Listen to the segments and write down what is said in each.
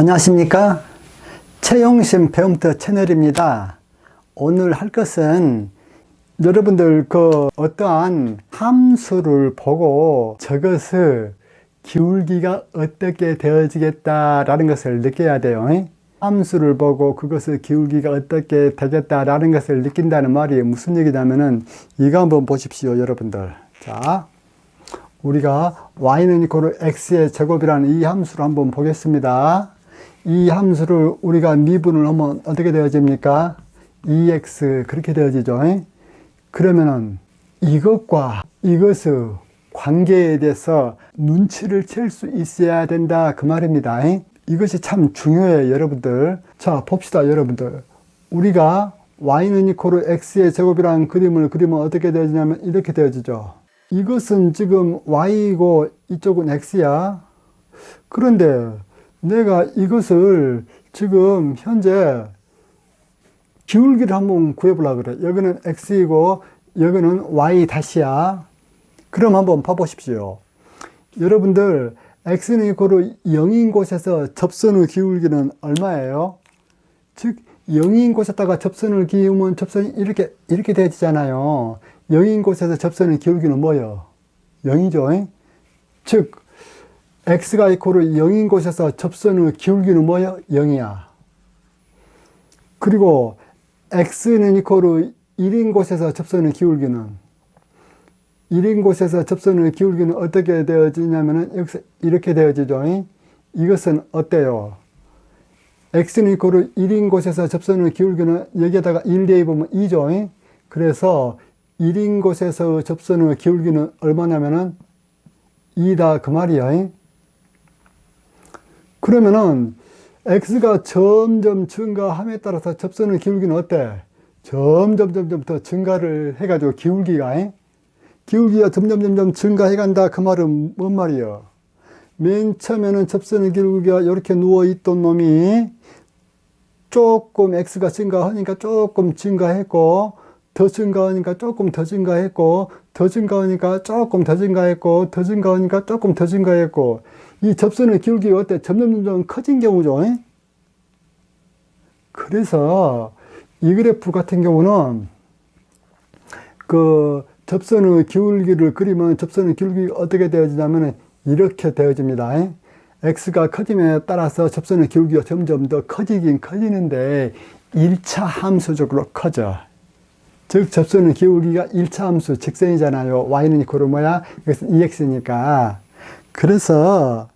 안녕하십니까? 최영심 배움터 채널입니다. 오늘 할 것은 여러분들 그 어떠한 함수를 보고 저것을 기울기가 어떻게 되어지겠다라는 것을 느껴야 돼요. 함수를 보고 그것을 기울기가 어떻게 되겠다라는 것을 느낀다는 말이 무슨 얘기냐면은 이거 한번 보십시오 여러분들. 자 우리가 y는 이코로 x의 제곱이라는 이 함수를 한번 보겠습니다. 이 함수를 우리가 미분을 하면 어떻게 되어집니까? 2x 그렇게 되어지죠. 그러면은 이것과 이것의 관계에 대해서 눈치를 챌 수 있어야 된다 그 말입니다. 이것이 참 중요해요 여러분들. 자 봅시다 여러분들. 우리가 y는 이코로 x의 제곱이라는 그림을 그리면 어떻게 되어지냐면 이렇게 되어지죠. 이것은 지금 y이고 이쪽은 x야. 그런데 내가 이것을 지금 현재 기울기를 한번 구해보려고 그래. 여기는 x이고 여기는 y 다시야. 그럼 한번 봐보십시오. 여러분들 x는 이코로 0인 곳에서 접선의 기울기는 얼마예요? 즉 0인 곳에다가 접선을 기우면 접선이 이렇게 이렇게 되어지잖아요. 0인 곳에서 접선의 기울기는 뭐예요? 0이죠. 즉 x가 이코로 0인 곳에서 접선의 기울기는 뭐예요? 0이야. 그리고 x는 이코로 1인 곳에서 접선의 기울기는 1인 곳에서 접선의 기울기는 어떻게 되어지냐면은 이렇게 되어지죠. 이것은 어때요? x는 이코로 1인 곳에서 접선의 기울기는 여기에다가 1 대입하면 2죠. 그래서 1인 곳에서 접선의 기울기는 얼마냐면은 2다 그 말이야. 그러면은 x가 점점 증가함에 따라서 접선의 기울기는 어때? 점점 점점 더 증가를 해가지고 기울기가 기울기가 점점 점점 증가해 간다 그 말은 뭔 말이야? 맨 처음에는 접선의 기울기가 이렇게 누워 있던 놈이 조금 x가 증가하니까 조금 증가했고 더 증가하니까 조금 더 증가했고 더 증가하니까 조금 더 증가했고 더 증가하니까 조금 더 증가했고 이 접선의 기울기가 어때? 점점 점 점 커진 경우죠. 그래서 이 그래프 같은 경우는 그 접선의 기울기를 그리면 접선의 기울기가 어떻게 되어지냐면 이렇게 되어집니다. x가 커짐에 따라서 접선의 기울기가 점점 더 커지긴 커지는데 1차 함수적으로 커져. 즉 접선의 기울기가 1차 함수 직선이잖아요. y는 이코로 뭐야? 이것은 2x니까. 그래서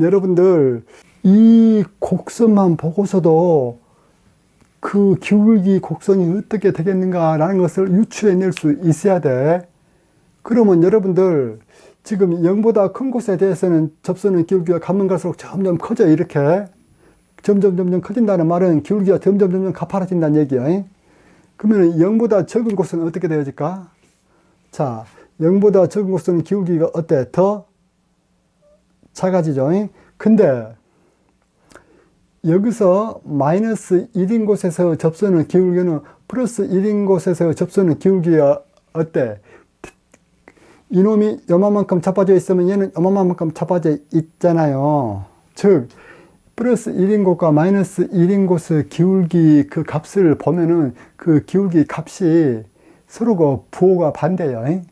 여러분들 이 곡선만 보고서도 그 기울기 곡선이 어떻게 되겠는가 라는 것을 유추해낼 수 있어야 돼. 그러면 여러분들 지금 0보다 큰 곳에 대해서는 접선의 기울기가 가면 갈수록 점점 커져 이렇게 점점 점점 커진다는 말은 기울기가 점점 점점 가파라진다는 얘기야. 그러면 0보다 적은 곳은 어떻게 되어질까? 자, 0보다 적은 곳은 기울기가 어때? 더 작아지죠? 근데 여기서 마이너스 1인 곳에서 접선의 기울기는 플러스 1인 곳에서 접선의 기울기가 어때? 이놈이 요만큼 잡아져 있으면 얘는 요만큼 잡아져 있잖아요. 즉, 플러스 1인 곳과 마이너스 1인 곳의 기울기 그 값을 보면은 그 기울기 값이 서로가 부호가 반대예요.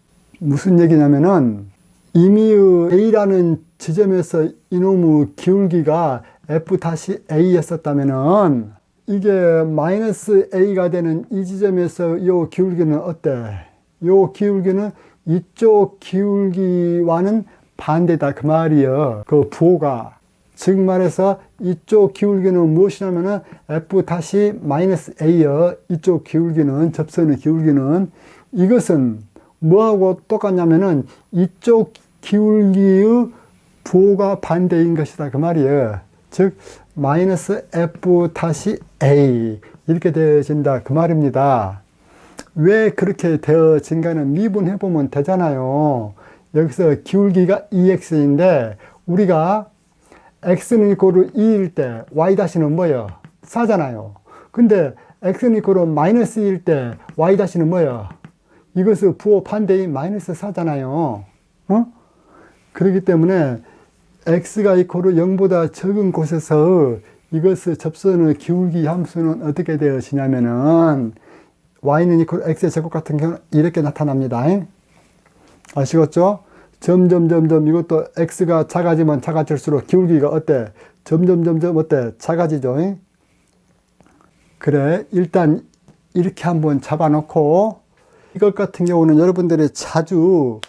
무슨 얘기냐면은 이미의 A라는 지점에서 이놈의 기울기가 F-A였었다면은 이게 마이너스 A가 되는 이 지점에서 요 기울기는 어때? 요 기울기는 이쪽 기울기와는 반대다 그 말이에요. 그 부호가. 즉 말해서 이쪽 기울기는 무엇이냐면은 f 다시 마이너스 a여 이쪽 기울기는 접선의 기울기는 이것은 뭐하고 똑같냐면은 이쪽 기울기의 부호가 반대인 것이다 그 말이에요 즉 마이너스 f 다시 a 이렇게 되어진다 그 말입니다 왜 그렇게 되어진가는 미분해 보면 되잖아요 여기서 기울기가 2x인데 우리가 x는 이코로 2일 때 y-는 뭐예요? 4잖아요. 근데 x는 이코로 마이너스 2일 때 y-는 뭐예요? 이것을 부호 반대인 마이너스 4잖아요. 어? 그렇기 때문에 x가 이코르 0보다 적은 곳에서 이것을 접선의 기울기 함수는 어떻게 되어지냐면은 y는 이코르 x의 제곱 같은 경우는 이렇게 나타납니다. 아시겠죠? 점점 점점 이것도 x가 작아지면 작아질수록 기울기가 어때? 점점 점점 어때? 작아지죠. 그래 일단 이렇게 한번 잡아놓고 이것 같은 경우는 여러분들이 자주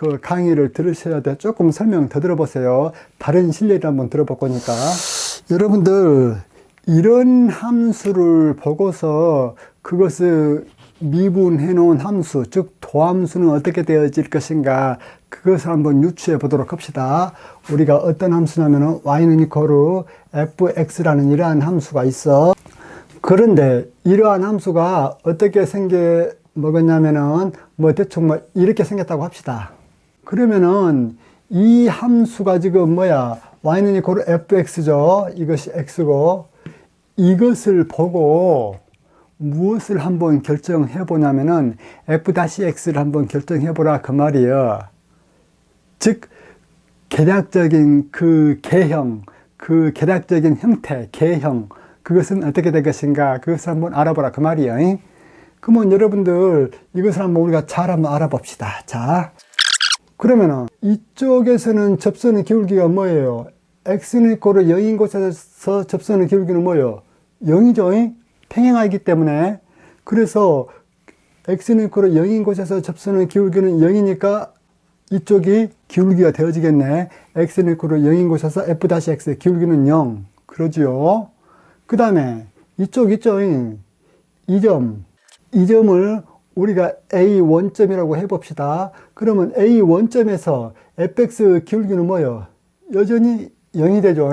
그 강의를 들으셔야 돼. 조금 설명 더 들어보세요. 다른 실례를 한번 들어볼 거니까. 여러분들, 이런 함수를 보고서 그것을 미분해 놓은 함수, 즉 도함수는 어떻게 되어질 것인가 그것을 한번 유추해 보도록 합시다. 우리가 어떤 함수냐면은 y는 이코르 fx라는 이러한 함수가 있어. 그런데 이러한 함수가 어떻게 생겨 먹었냐면은 뭐 대충 뭐 이렇게 생겼다고 합시다. 그러면은 이 함수가 지금 뭐야 y는 이코르 fx죠. 이것이 x고 이것을 보고 무엇을 한번 결정해 보냐면은 f-x를 한번 결정해 보라 그 말이에요. 즉 계략적인 그 개형, 그 계략적인 형태, 개형 그것은 어떻게 될 것인가 그것을 한번 알아보라 그 말이에요. 그러면 여러분들 이것을 한번 우리가 잘 한번 알아봅시다. 자, 그러면은 이쪽에서는 접선의 기울기가 뭐예요? x는 이코르 0인 곳에서 접선의 기울기는 뭐예요? 0이죠. 평행하기 때문에 그래서 x는 이코르 0인 곳에서 접선의 기울기는 0이니까 이쪽이 기울기가 되어지겠네. x는 이코르 0인 곳에서 f-x의 기울기는 0. 그러지요. 그 다음에 이쪽 있죠. 이 점. 이 점을 우리가 A 원점이라고 해봅시다. 그러면 A 원점에서 fx 기울기는 뭐예요? 여전히 0이 되죠.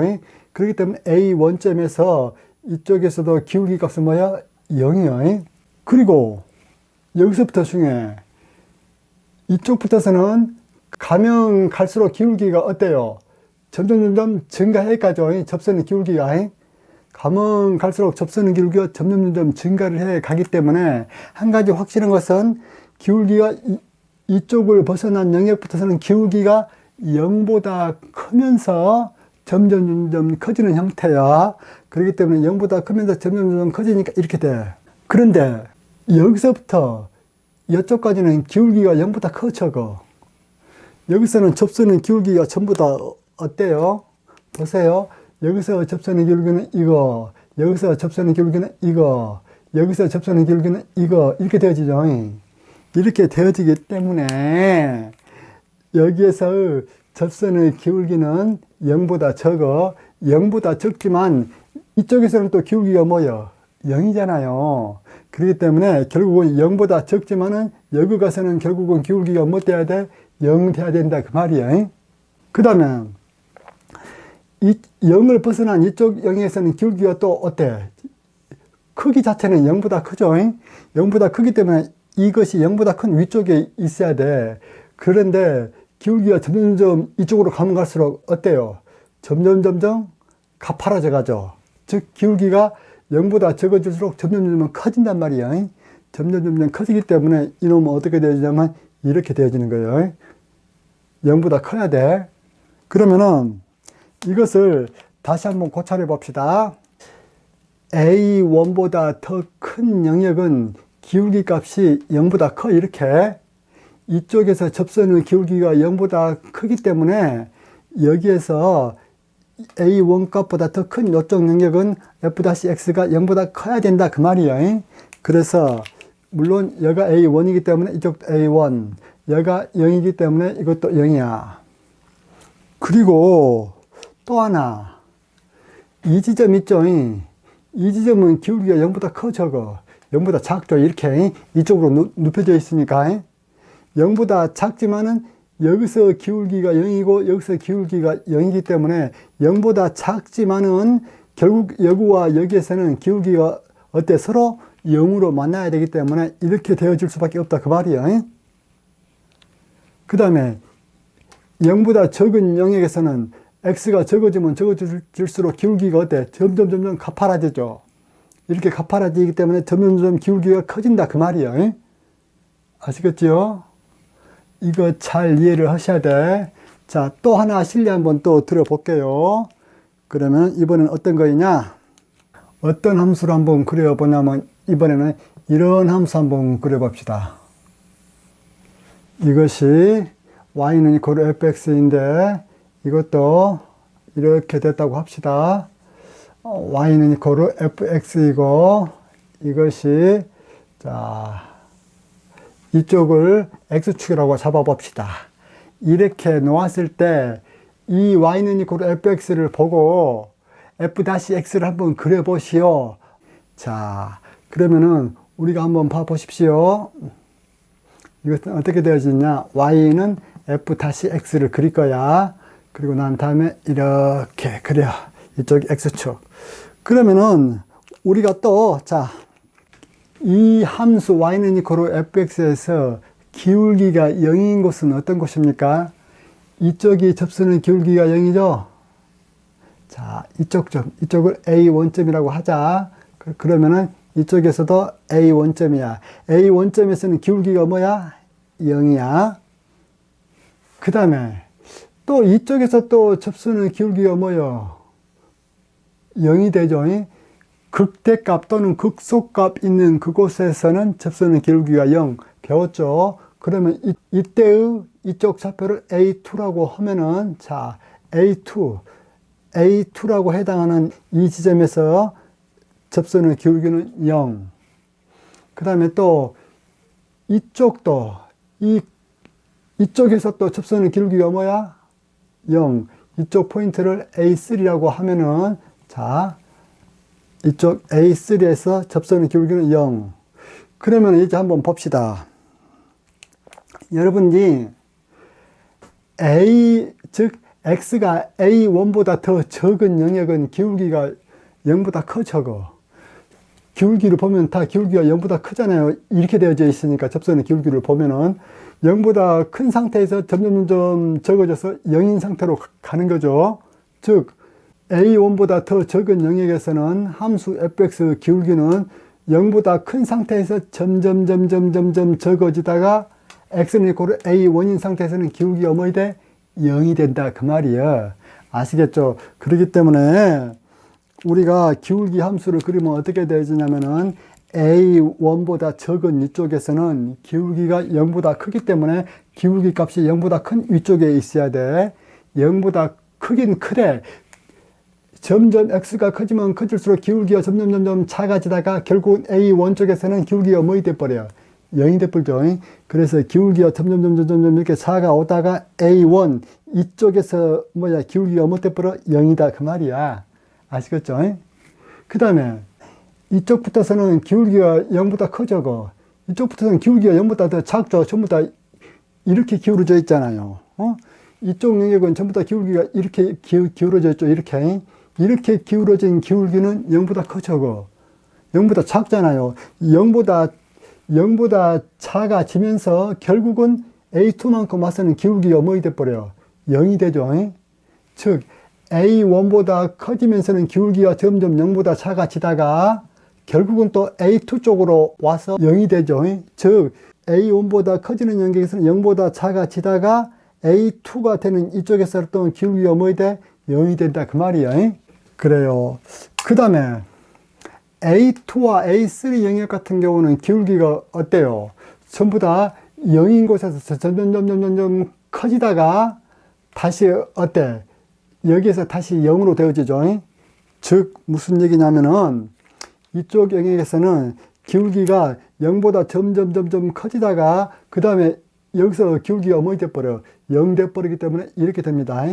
그렇기 때문에 A 원점에서 이쪽에서도 기울기 값은 뭐야? 0이요. 그리고 여기서부터 중에 이쪽부터서는 가면 갈수록 기울기가 어때요? 점점 점점 증가해가죠. 접선의 기울기가. 가면 갈수록 접선의 기울기가 점점 점점 증가를 해 가기 때문에 한 가지 확실한 것은 기울기가 이, 이쪽을 벗어난 영역부터서는 기울기가 0보다 크면서 점점 점점 커지는 형태야. 그렇기 때문에 0보다 크면서 점점 점점 커지니까 이렇게 돼. 그런데 여기서부터 이쪽까지는 기울기가 0보다 커 적어. 여기서는 접선의 기울기가 전부 다 어때요? 보세요. 여기서 접선의 기울기는 이거, 여기서 접선의 기울기는 이거, 여기서 접선의 기울기는 이거, 이렇게 되어지죠. 이렇게 되어지기 때문에 여기에서 접선의 기울기는 0보다 적어, 0보다 적지만 이쪽에서는 또 기울기가 뭐예요? 0이잖아요. 그렇기 때문에 결국은 0보다 적지만은 여기 가서는 결국은 기울기가 뭐 돼야 돼? 0 돼야 된다 그 말이에요. 그 다음에 이 0을 벗어난 이쪽 0에서는 기울기가 또 어때? 크기 자체는 0보다 크죠. 0보다 크기 때문에 이것이 0보다 큰 위쪽에 있어야 돼. 그런데 기울기가 점점점 이쪽으로 가면 갈수록 어때요? 점점 점점 가파라져 가죠. 즉 기울기가 0보다 적어질수록 점점 점점 커진단 말이야. 점점 점점 커지기 때문에 이놈은 어떻게 되어지냐면 이렇게 되어지는 거예요. 0보다 커야 돼. 그러면은 이것을 다시 한번 고찰해 봅시다. A1보다 더 큰 영역은 기울기 값이 0보다 커 이렇게 이쪽에서 접선의 기울기가 0보다 크기 때문에 여기에서 A1 값보다 더 큰 이쪽 영역은 F-X가 0보다 커야 된다 그 말이에요. 그래서 물론 여가 A1이기 때문에 이쪽도 A1 여가 0이기 때문에 이것도 0이야. 그리고 또 하나 이 지점 있죠. 이 지점은 기울기가 0보다 커 적어. 0보다 작죠. 이렇게 이쪽으로 눕혀져 있으니까 0보다 작지만은 여기서 기울기가 0이고 여기서 기울기가 0이기 때문에 0보다 작지만은 결국 여기와 여기에서는 기울기가 어때 서로 0으로 만나야 되기 때문에 이렇게 되어질 수밖에 없다 그 말이에요. 그 다음에 0보다 적은 영역에서는 x가 적어지면 적어질수록 기울기가 어때? 점점 점점 가파라지죠. 이렇게 가파라지기 때문에 점점 점점 기울기가 커진다 그 말이에요. 아시겠죠? 이거 잘 이해를 하셔야 돼. 자, 또 하나 실리 한번 또 들어볼게요. 그러면 이번엔 어떤 거이냐? 어떤 함수를 한번 그려보냐면 이번에는 이런 함수 한번 그려봅시다. 이것이 y는 이코르 fx인데 이것도 이렇게 됐다고 합시다. 어, y는 이코르 fx이고 이것이 자 이쪽을 x축이라고 잡아봅시다. 이렇게 놓았을 때 이 y는 이코르 fx를 보고 f-x를 한번 그려보시오. 자, 그러면은 우리가 한번 봐보십시오. 이것은 어떻게 되어지냐? y는 f-x를 그릴 거야. 그리고 난 다음에 이렇게 그려. 이쪽 x축. 그러면은 우리가 또, 자, 이 함수 y는 이코로 fx에서 기울기가 0인 곳은 어떤 곳입니까? 이쪽이 접수는 기울기가 0이죠? 자, 이쪽 점, 이쪽을 A 원점이라고 하자. 그- 그러면은 이쪽에서도 A 원점이야. A 원점에서는 기울기가 뭐야? 0이야. 그 다음에 또 이쪽에서 또 접수는 기울기가 뭐요? 0이 되죠. 극대값 또는 극소값 있는 그곳에서는 접수는 기울기가 0 배웠죠. 그러면 이, 이때의 이쪽 좌표를 A2라고 하면은 자 A2 A2라고 해당하는 이 지점에서 접수는 기울기는 0. 그 다음에 또 이쪽도 이 이쪽에서 또 접수는 기울기가 뭐야? 0. 이쪽 포인트를 A3라고 하면은 자 이쪽 A3에서 접수는 기울기는 0. 그러면 이제 한번 봅시다. 여러분이 A 즉 x가 a1보다 더 적은 영역은 기울기가 0보다 커 적어. 기울기를 보면 다 기울기가 0보다 크잖아요. 이렇게 되어져 있으니까 접선의 기울기를 보면은 0보다 큰 상태에서 점점 점점 적어져서 0인 상태로 가는 거죠. 즉 a1보다 더 적은 영역에서는 함수 fx 기울기는 0보다 큰 상태에서 점점 점점 점점 적어지다가 x는 이코르 a1인 상태에서는 기울기가 뭐이 돼? 0이 된다 그 말이야 아시겠죠 그렇기 때문에 우리가 기울기 함수를 그리면 어떻게 되어지냐면은 a1보다 적은 이쪽에서는 기울기가 0보다 크기 때문에 기울기 값이 0보다 큰 위쪽에 있어야 돼 0보다 크긴 크대 점점 x가 커지면 커질수록 기울기가 점점 점점 작아지다가 결국 a1 쪽에서는 기울기가 뭐이 돼버려요 0이 돼버리죠. 그래서 기울기가 점점, 점점, 점점 이렇게 차가 오다가 A1 이쪽에서 뭐야 기울기가 못 돼버려 0이다 그 말이야. 아시겠죠? 그 다음에 이쪽부터서는 기울기가 0보다 커져고 이쪽부터는 기울기가 0보다 더 작죠. 전부 다 이렇게 기울어져 있잖아요. 어? 이쪽 영역은 전부 다 기울기가 이렇게 기울, 기울어져 있죠. 이렇게. 이렇게 기울어진 기울기는 0보다 커져고 0보다 작잖아요. 0보다 0보다 작아지면서 결국은 A2만큼 와서는 기울기가 뭐이 돼버려요? 0이 되죠. 즉 A1보다 커지면서는 기울기가 점점 0보다 작아지다가 결국은 또 A2 쪽으로 와서 0이 되죠. 즉 A1보다 커지는 영역에서는 0보다 작아지다가 A2가 되는 이쪽에서 또 기울기가 뭐이 돼? 0이 된다 그 말이에요. 그래요. 그 다음에 A2와 A3 영역 같은 경우는 기울기가 어때요? 전부 다 0인 곳에서 점점, 점점, 점점 커지다가 다시 어때? 여기에서 다시 0으로 되어지죠. 즉, 무슨 얘기냐면은 이쪽 영역에서는 기울기가 0보다 점점, 점점 커지다가 그 다음에 여기서 기울기가 뭐이 돼버려? 0 돼버리기 때문에 이렇게 됩니다.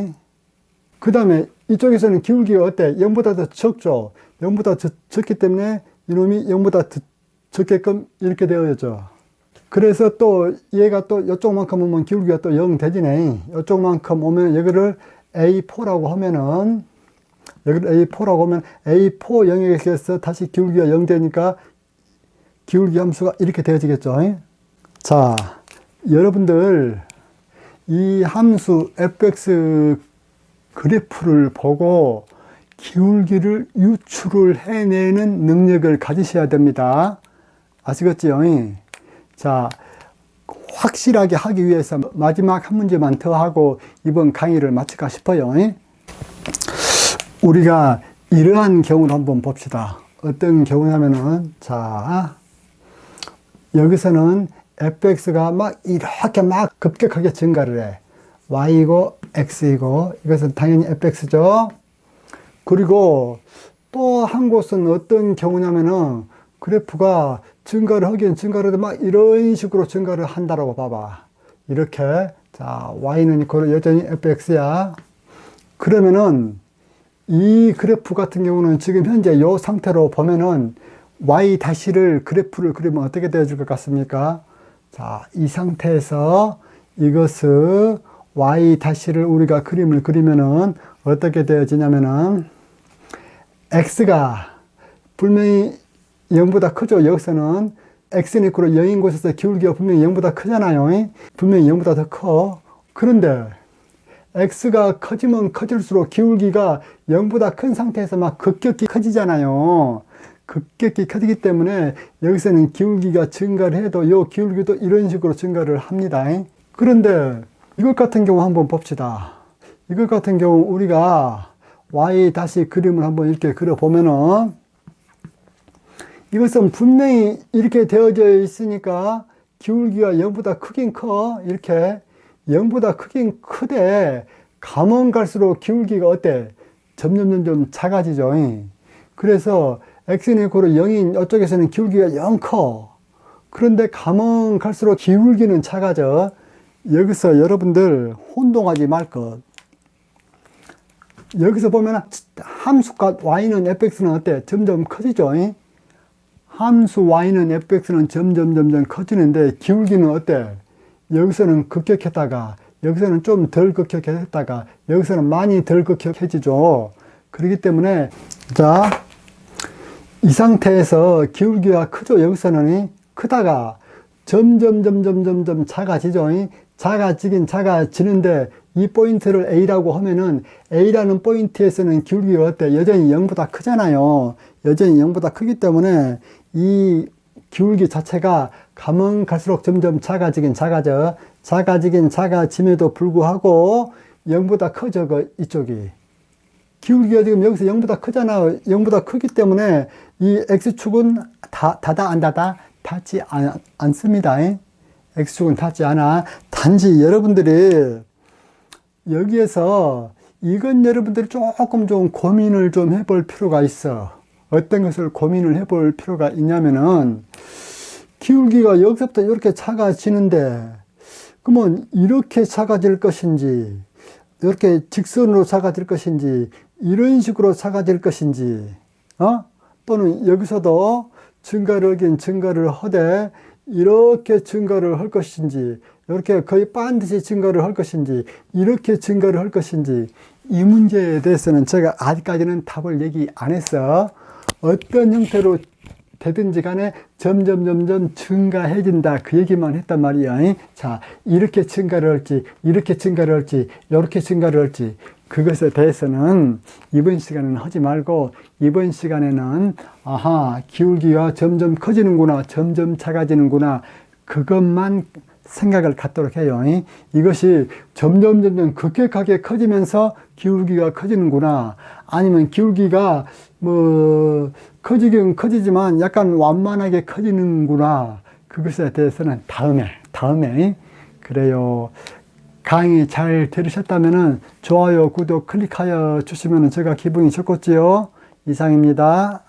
그 다음에 이쪽에서는 기울기가 어때? 0보다 더 적죠. 0보다 적, 적기 때문에 이놈이 0보다 더 적게끔 이렇게 되어졌죠. 그래서 또 얘가 또 이쪽만큼 오면 기울기가 또 0 되지네. 이쪽만큼 오면 여기를 A4라고 하면은 여기를 A4라고 하면 A4 영역에서 다시 기울기가 0 되니까 기울기 함수가 이렇게 되어지겠죠. 자, 여러분들 이 함수 fx 그래프를 보고 기울기를 유출을 해내는 능력을 가지셔야 됩니다. 아시겠지요? 자, 확실하게 하기 위해서 마지막 한 문제만 더 하고 이번 강의를 마칠까 싶어요. 우리가 이러한 경우를 한번 봅시다. 어떤 경우냐면은, 자, 여기서는 fx가 막 이렇게 막 급격하게 증가를 해. y이고 x이고, 이것은 당연히 fx죠. 그리고 또 한 곳은 어떤 경우냐면은 그래프가 증가를 하긴 증가를 해도 막 이런 식으로 증가를 한다라고 봐봐. 이렇게. 자, y는 이거 여전히 fx야. 그러면은 이 그래프 같은 경우는 지금 현재 이 상태로 보면은 y 다시를 그래프를 그리면 어떻게 되어질 것 같습니까? 자, 이 상태에서 이것을 y 다시를 우리가 그림을 그리면은 어떻게 되어지냐면은 x가 분명히 0보다 크죠. 여기서는 x는 이코로 0인 곳에서 기울기가 분명히 0보다 크잖아요. 분명히 0보다 더 커. 그런데 x가 커지면 커질수록 기울기가 0보다 큰 상태에서 막 급격히 커지잖아요. 급격히 커지기 때문에 여기서는 기울기가 증가를 해도 이 기울기도 이런 식으로 증가를 합니다. 그런데 이것 같은 경우 한번 봅시다. 이것 같은 경우 우리가 y 다시 그림을 한번 이렇게 그려보면은 이것은 분명히 이렇게 되어져 있으니까 기울기가 0보다 크긴 커. 이렇게 0보다 크긴 크되 가면 갈수록 기울기가 어때? 점점 점점 작아지죠. 그래서 x는 고로 0인 이쪽에서는 기울기가 0 커. 그런데 가면 갈수록 기울기는 작아져. 여기서 여러분들 혼동하지 말 것. 여기서 보면 함수값 y는 fx는 어때? 점점 커지죠. 함수 y는 fx는 점점 점점 커지는데 기울기는 어때? 여기서는 급격했다가 여기서는 좀 덜 급격했다가 여기서는 많이 덜 급격해지죠. 그렇기 때문에 자, 이 상태에서 기울기가 크죠. 여기서는 크다가 점점 점점 점점 작아지죠. 작아지긴 작아지는데 이 포인트를 A라고 하면은 A라는 포인트에서는 기울기가 어때? 여전히 0보다 크잖아요. 여전히 0보다 크기 때문에 이 기울기 자체가 가면 갈수록 점점 작아지긴 작아져. 작아지긴 작아짐에도 불구하고 0보다 커져, 그 이쪽이. 기울기가 지금 여기서 0보다 크잖아. 0보다 크기 때문에 이 X축은 다, 닫아, 안 닫아? 닿지 않, 않습니다. X축은 닿지 않아. 단지 여러분들이 여기에서 이건 여러분들이 조금 좀 고민을 좀 해볼 필요가 있어. 어떤 것을 고민을 해볼 필요가 있냐면은 기울기가 여기서부터 이렇게 작아지는데 그러면 이렇게 작아질 것인지 이렇게 직선으로 작아질 것인지 이런 식으로 작아질 것인지 어? 또는 여기서도 증가를 하긴 증가를 하되 이렇게 증가를 할 것인지 이렇게 거의 반드시 증가를 할 것인지 이렇게 증가를 할 것인지 이 문제에 대해서는 제가 아직까지는 답을 얘기 안 했어 어떤 형태로 되든지 간에 점점 점점 증가해진다. 그 얘기만 했단 말이야. 자 이렇게 증가를 할지 이렇게 증가를 할지 이렇게 증가를 할지. 그것에 대해서는 이번 시간에는 하지 말고 이번 시간에는 아하 기울기가 점점 커지는구나 점점 작아지는구나. 그것만 생각을 갖도록 해요. 이것이 점점 점점 급격하게 커지면서 기울기가 커지는구나. 아니면 기울기가 뭐 커지긴 커지지만 약간 완만하게 커지는구나. 그것에 대해서는 다음에 다음에 그래요. 강의 잘 들으셨다면 좋아요, 구독 클릭하여 주시면 제가 기분이 좋겠지요. 이상입니다.